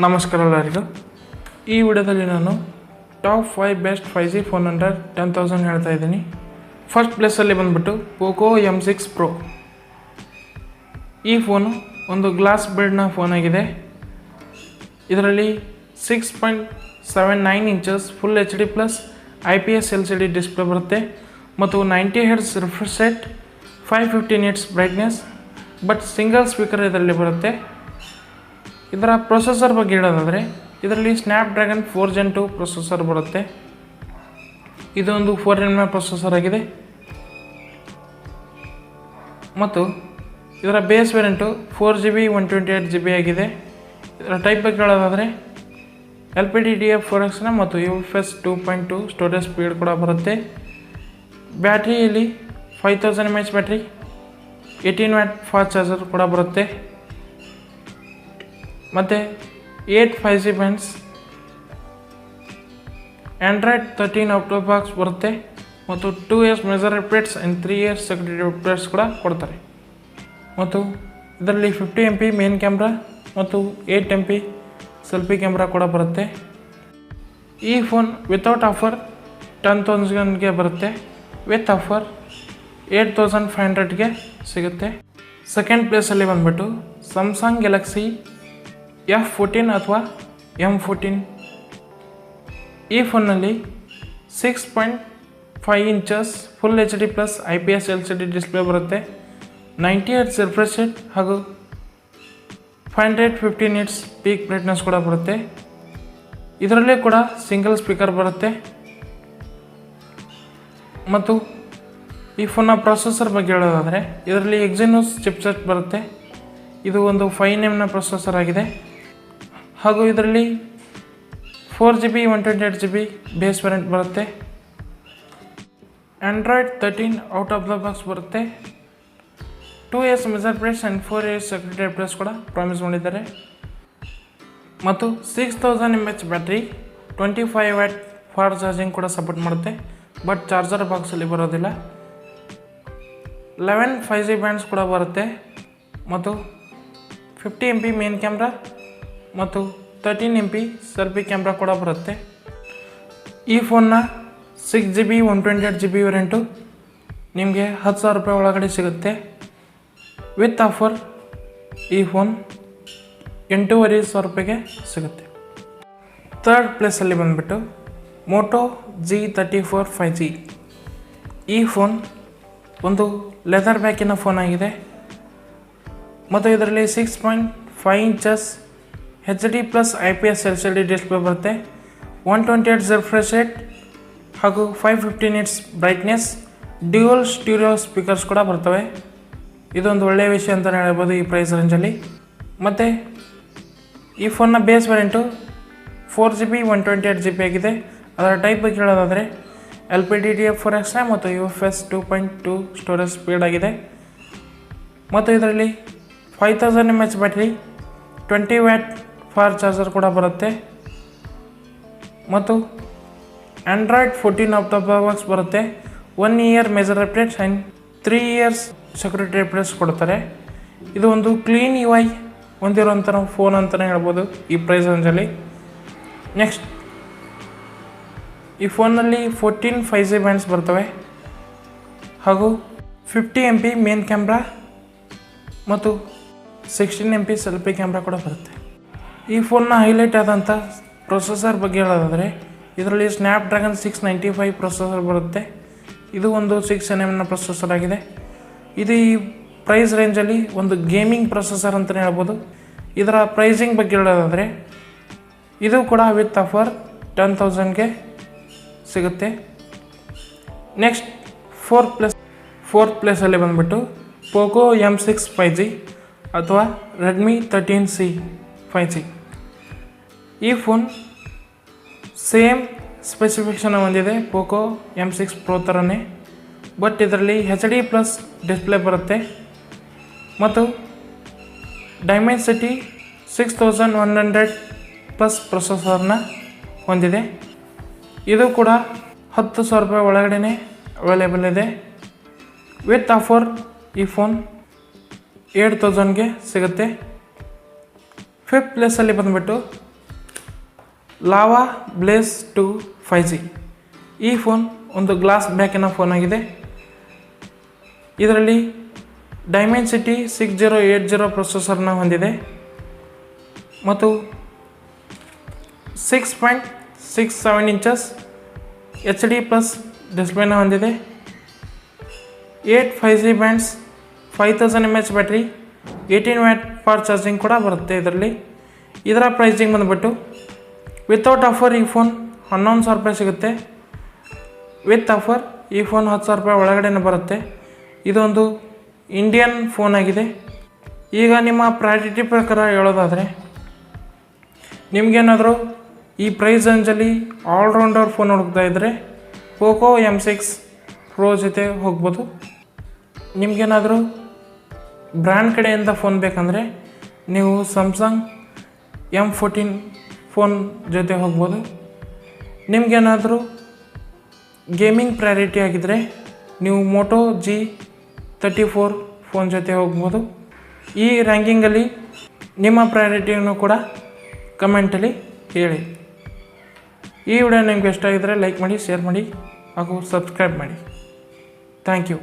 ನಮಸ್ಕಾರ ಎಲ್ಲರಿಗೂ. ಈ ವಿಡಿಯೋದಲ್ಲಿ ನಾನು top five best five G phone under ten thousand ಹೇಳ್ತಾ ಇದ್ದೀನಿ. ಫಸ್ಟ್ ಪ್ಲೇಸಲ್ಲಿ ಬಂದ್ಬಿಟ್ಟು ಪೋಕೋ ಎಂ ಸಿಕ್ಸ್ ಪ್ರೋ ಈ ಫೋನು ಒಂದು ಗ್ಲಾಸ್ ಬೆಡ್ನ ಫೋನ್ ಆಗಿದೆ. ಇದರಲ್ಲಿ six point seven nine inches full H D plus I P S L C D display ಬರುತ್ತೆ. ಮತ್ತು ninety hertz refresh set five fifteen nits brightness but single speaker ಇದರಲ್ಲಿ ಬರುತ್ತೆ. ಇದರ ಪ್ರೊಸೆಸರ್ ಬಗ್ಗೆ ಹೇಳೋದಾದರೆ, ಇದರಲ್ಲಿ Snapdragon four gen two processor ಬರುತ್ತೆ ಇದೊಂದು ಫೋರ್ ಜನ್ ಪ್ರೊಸೆಸರ್ ಆಗಿದೆ. ಮತ್ತು ಇದರ base variant four G B one twenty eight G B ಆಗಿದೆ. ಇದರ ಟೈಪ್ ಬಗ್ಗೆ ಹೇಳೋದಾದರೆ L P D D F four ಎಕ್ಸ್ನ ಮತ್ತು U F S two point two storage speed ಕೂಡ ಬರುತ್ತೆ. ಬ್ಯಾಟ್ರಿಯಲ್ಲಿ five thousand M H battery eighteen watt fast charger ಕೂಡ ಬರುತ್ತೆ. ಮತ್ತು eight bands Android thirteen out box ಬರುತ್ತೆ ಮತ್ತು two years major updates and three years security updates ಕೂಡ ಕೊಡ್ತಾರೆ. ಮತ್ತು ಇದರಲ್ಲಿ fifty M P main camera ಮತ್ತು eight M P selfie camera ಕೂಡ ಬರುತ್ತೆ. ಈ ಫೋನ್ ವಿತೌಟ್ ಆಫರ್ ಟೆನ್ ತೌಸಂಡ್ಗೆ ಬರುತ್ತೆ. With offer eight thousand five ಹಂಡ್ರೆಡ್ಗೆ ಸಿಗುತ್ತೆ. ಸೆಕೆಂಡ್ ಪ್ಲೇಸಲ್ಲಿ ಬಂದ್ಬಿಟ್ಟು ಸ್ಯಾಮ್ಸಂಗ್ ಗ್ಯಾಲಕ್ಸಿ ಎಫ್ ಫೋರ್ಟೀನ್ ಅಥವಾ ಎಂ ಫೋರ್ಟೀನ್ ಈ ಫೋನ್ನಲ್ಲಿ six point five inches full H D plus I P S L C D display ಬರುತ್ತೆ. Ninety hertz refresh rate ಹಾಗೂ five hundred fifteen nits peak brightness ಕೂಡ ಬರುತ್ತೆ. ಇದರಲ್ಲೇ ಕೂಡ single speaker ಬರುತ್ತೆ. ಮತ್ತು ಈ ಫೋನ್ನ ಪ್ರೊಸೆಸರ್ ಬಗ್ಗೆ ಹೇಳೋದಾದರೆ, ಇದರಲ್ಲಿ ಎಕ್ಸಿನೋಸ್ ಚಿಪ್ಸೆಟ್ ಬರುತ್ತೆ. ಇದು ಒಂದು ಫೈವ್ ಎಮ್ನ ಪ್ರೊಸೆಸರ್ ಆಗಿದೆ. ಹಾಗೂ ಇದರಲ್ಲಿ four G B one twenty eight G B base variant ಬರುತ್ತೆ. Android thirteen out of the box ಬರುತ್ತೆ. Two years major place and four years security place ಕೂಡ ಪ್ರಾಮಿಸ್ ಮಾಡಿದ್ದಾರೆ. ಮತ್ತು six thousand M H battery twenty five watt for charging ಕೂಡ support ಮಾಡುತ್ತೆ. But charger ಬಾಕ್ಸಲ್ಲಿ ಬರೋದಿಲ್ಲ. Eleven five G bands ಕೂಡ ಬರುತ್ತೆ. ಮತ್ತು fifty M P main camera ಮತ್ತು thirteen M P selfie camera ಕೂಡ ಬರುತ್ತೆ. ಈ ಫೋನ್ನ six G B one twenty eight G B variant ನಿಮಗೆ ಹತ್ತು ಸಾವಿರ ರೂಪಾಯಿ ಒಳಗಡೆ ಸಿಗುತ್ತೆ. ವಿತ್ ಆಫರ್ ಈ ಫೋನ್ ಎಂಟೂವರೆ ಸಾವಿರ ರೂಪಾಯಿಗೆ ಸಿಗುತ್ತೆ. ಥರ್ಡ್ ಪ್ಲೇಸಲ್ಲಿ ಬಂದುಬಿಟ್ಟು Moto G thirty four five G ಈ ಫೋನ್ ಒಂದು ಲೆದರ್ ಬ್ಯಾಕಿನ ಫೋನ್ ಆಗಿದೆ. ಮತ್ತು ಇದರಲ್ಲಿ six point five inches H D plus I P S L C D display ಬರುತ್ತೆ. ಒನ್ ಟ್ವೆಂಟಿ ಏಟ್ ರಿಫ್ರೆಶ್ ರೇಟ್ ಹಾಗೂ five fifty nits brightness dual stereo speakers ಕೂಡ ಬರ್ತವೆ. ಇದೊಂದು ಒಳ್ಳೆಯ ವಿಷಯ ಅಂತಲೇ ಹೇಳ್ಬೋದು ಈ ಪ್ರೈಸ್ ರೇಂಜಲ್ಲಿ ಮತ್ತು ಈ ಫೋನ್ನ base variant four G B one twenty eight G B ಆಗಿದೆ. ಅದರ ಟೈಪ್ ಬಗ್ಗೆ ಹೇಳೋದಾದರೆ L P D D F four ಎಕ್ಸ್ನ ಮತ್ತು U F S two point two storage speed ಆಗಿದೆ. ಮತ್ತು ಇದರಲ್ಲಿ five thousand M H battery twenty watt for charger ಕೂಡ ಬರುತ್ತೆ. ಮತ್ತು Android fourteen of the box ಬರುತ್ತೆ. One year major updates and three years security updates ಕೊಡ್ತಾರೆ. ಇದು ಒಂದು ಕ್ಲೀನ್ ಯು ಐ ಹೊಂದಿರುವಂಥ ಫೋನ್ ಅಂತಲೇ ಹೇಳ್ಬೋದು ಈ ಪ್ರೈಸ್ ರೇಂಜಲ್ಲಿ ನೆಕ್ಸ್ಟ್ ಈ ಫೋನಲ್ಲಿ ಫೋರ್ಟೀನ್ ಫೈವ್ ಜಿ ಬ್ಯಾಂಡ್ಸ್ ಬರ್ತವೆ. ಹಾಗೂ fifty M P main camera ಮತ್ತು sixteen M P selfie camera ಕೂಡ ಬರುತ್ತೆ. ಈ ಫೋನ್ನ ಹೈಲೈಟ್ ಆದಂಥ ಪ್ರೊಸೆಸರ್ ಬಗ್ಗೆ ಹೇಳೋದಾದರೆ, ಇದರಲ್ಲಿ Snapdragon six ninety five processor ಬರುತ್ತೆ. ಇದು ಒಂದು ಸಿಕ್ಸ್ ಎನ್ ಎಮ್ನ ಪ್ರೊಸೆಸರ್ ಆಗಿದೆ. ಇದು ಈ ಪ್ರೈಸ್ ರೇಂಜಲ್ಲಿ ಒಂದು ಗೇಮಿಂಗ್ ಪ್ರೊಸೆಸರ್ ಅಂತಲೇ ಹೇಳ್ಬೋದು. ಇದರ ಪ್ರೈಸಿಂಗ್ ಬಗ್ಗೆ ಹೇಳೋದಾದರೆ, ಇದು ಕೂಡ ವಿತ್ ಆಫರ್ ಟೆನ್ ತೌಸಂಡ್ಗೆ ಸಿಗುತ್ತೆ. ನೆಕ್ಸ್ಟ್ ಫೋರ್ ಪ್ಲಸ್ ಫೋರ್ತ್ ಪ್ಲೇಸಲ್ಲಿ ಬಂದುಬಿಟ್ಟು Poco M six five G ಅಥವಾ Redmi thirteen C five G ಈ ಫೋನ್ ಸೇಮ್ ಸ್ಪೆಸಿಫಿಕೇಷನ್ ಹೊಂದಿದೆ ಪೋಕೋ ಎಂ ಸಿಕ್ಸ್ ಪ್ರೋ ಥರನೇ ಬಟ್ ಇದರಲ್ಲಿ ಹೆಚ್ ಡಿ ಪ್ಲಸ್ ಡಿಸ್ಪ್ಲೇ ಬರುತ್ತೆ. ಮತ್ತು Dimensity six thousand one hundred plus ಪ್ರೊಸೆಸರ್ನ ಹೊಂದಿದೆ. ಇದು ಕೂಡ ಹತ್ತು ಸಾವಿರ ರೂಪಾಯಿ ಒಳಗಡೆ ಅವೈಲೇಬಲ್ ಇದೆ. ವಿತ್ ಆಫರ್ ಈ ಫೋನ್ ಏಟ್ ತೌಸಂಡ್ಗೆ ಸಿಗುತ್ತೆ. ಫಿಫ್ತ್ ಪ್ಲೇಸಲ್ಲಿ ಬಂದುಬಿಟ್ಟು Lava Blaze two five G. ಈ ಫೋನ್ ಒಂದು ಗ್ಲಾಸ್ ಬ್ಯಾಕಿನ ಫೋನ್ ಆಗಿದೆ. ಇದರಲ್ಲಿ Dimensity six zero eight zero ಪ್ರೊಸೆಸರ್ನ ಹೊಂದಿದೆ. ಮತ್ತು six point six seven inches H D plus ಡಿಸ್ಪ್ಲೇನ ಹೊಂದಿದೆ. Eight five G bands five thousand M H battery eighteen watt for charging ಕೂಡ ಬರುತ್ತೆ ಇದರಲ್ಲಿ. ಇದರ ಪ್ರೈಸಿಂಗ್ ಬಂದುಬಿಟ್ಟು ವಿತೌಟ್ ಆಫರ್ ಈ ಫೋನ್ ಹನ್ನೊಂದು ಸಾವಿರ ರೂಪಾಯಿ ಸಿಗುತ್ತೆ. ವಿತ್ ಆಫರ್ ಈ ಫೋನ್ ಹತ್ತು ಸಾವಿರ ರೂಪಾಯಿ ಒಳಗಡೆನೇ ಬರುತ್ತೆ. ಇದೊಂದು ಇಂಡಿಯನ್ ಫೋನ್ ಆಗಿದೆ. ಈಗ ನಿಮ್ಮ ಪ್ರಯಾರಿಟಿ ಪ್ರಕಾರ ಹೇಳೋದಾದರೆ, ನಿಮಗೇನಾದರೂ ಈ ಪ್ರೈಸ್ ರೇಂಜಲ್ಲಿ ಆಲ್ರೌಂಡರ್ ಫೋನ್ ಹುಡುಕ್ತಾ ಇದ್ದರೆ ಪೋಕೋ ಎಂ ಸಿಕ್ಸ್ ಪ್ರೋ ಜೊತೆ ಹೋಗ್ಬೋದು. ನಿಮಗೇನಾದರೂ ಬ್ರ್ಯಾಂಡ್ ಕಡೆಯಿಂದ ಫೋನ್ ಬೇಕಂದರೆ, ನೀವು ಸ್ಯಾಮ್ಸಂಗ್ ಎಂ ಫೋರ್ಟೀನ್ ಫೋನ್ ಜೊತೆ ಹೋಗ್ಬೋದು. ನಿಮಗೇನಾದರೂ ಗೇಮಿಂಗ್ ಪ್ರಯಾರಿಟಿ ಆಗಿದ್ದರೆ ನೀವು Moto G thirty four phone ಜೊತೆ ಹೋಗ್ಬೋದು. ಈ ರ್ಯಾಂಕಿಂಗಲ್ಲಿ ನಿಮ್ಮ ಪ್ರಯಾರಿಟಿಯನ್ನು ಕೂಡ ಕಮೆಂಟಲ್ಲಿ ಹೇಳಿ. ಈ ವಿಡಿಯೋ ನಿಮ್ಗೆ ಇಷ್ಟ ಆಗಿದ್ದರೆ ಲೈಕ್ ಮಾಡಿ ಶೇರ್ ಮಾಡಿ ಹಾಗೂ ಸಬ್ಸ್ಕ್ರೈಬ್ ಮಾಡಿ. Thank you